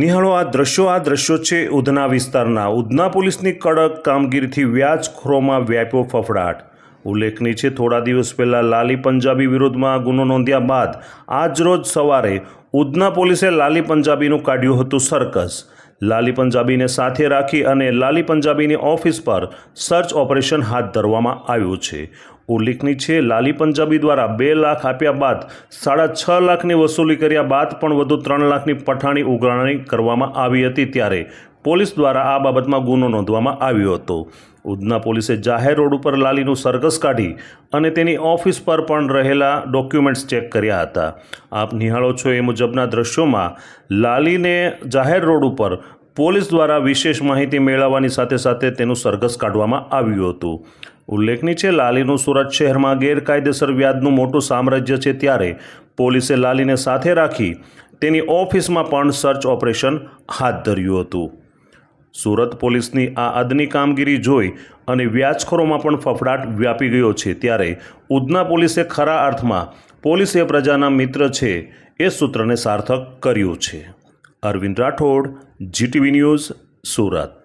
નિહાળો, આ દ્રશ્યો આ દ્રશ્યો છે ઉધના વિસ્તારના. ઉધના પોલીસની કડક કામગીરીથી વ્યાજખોરોમાં વ્યાપ્યો ફફડાટ. ઉલ્લેખનીય છે, થોડા દિવસ પહેલાં લાલી પંજાબી વિરુદ્ધમાં ગુનો નોંધ્યા બાદ આજરોજ સવારે ઉધના પોલીસે લાલી પંજાબીનું કાઢ્યું હતું સર્કસ. લાલી પંજાબીને સાથે રાખી અને લાલી પંજાબીની ઓફિસ પર સર્ચ ઓપરેશન હાથ ધરવામાં આવ્યું છે. ઉલ્લેખનીય છે, લાલી પંજાબી દ્વારા બે લાખ આપ્યા બાદ સાડા છ લાખની વસૂલી કર્યા બાદ પણ વધુ ત્રણ લાખની પઠાણી ઉઘરાણી કરવામાં આવી હતી ત્યારે પોલીસ દ્વારા આ બાબતમાં ગુનો નોંધવામાં આવ્યો હતો. ઉધના પોલીસે જાહેર રોડ ઉપર લાલીનું સરઘસ કાઢી અને તેની ઓફિસ પર પણ રહેલા ડોક્યુમેન્ટ્સ ચેક કર્યા હતા. આપ નિહાળો છો એ મુજબના દ્રશ્યોમાં લાલીને જાહેર રોડ ઉપર પોલીસ દ્વારા વિશેષ માહિતી મેળવવાની સાથે સાથે તેનું સરઘસ કાઢવામાં આવ્યું હતું. ઉલ્લેખનીય છે, લાલીનું સુરત શહેરમાં ગેરકાયદેસર વ્યાજનું મોટું સામ્રાજ્ય છે ત્યારે પોલીસે લાલીને સાથે રાખી તેની ઓફિસમાં પણ સર્ચ ઓપરેશન હાથ ધર્યું હતું. સુરત પોલીસની આ અદની કામગીરી જોઈ અને વ્યાજખોરોમાં પણ ફફડાટ વ્યાપી ગયો છે ત્યારે ઉધના પોલીસે ખરા અર્થમાં પોલીસ એ પ્રજાના મિત્ર છે એ સૂત્રને સાર્થક કર્યું છે. Arvind Rathod GTV news Surat.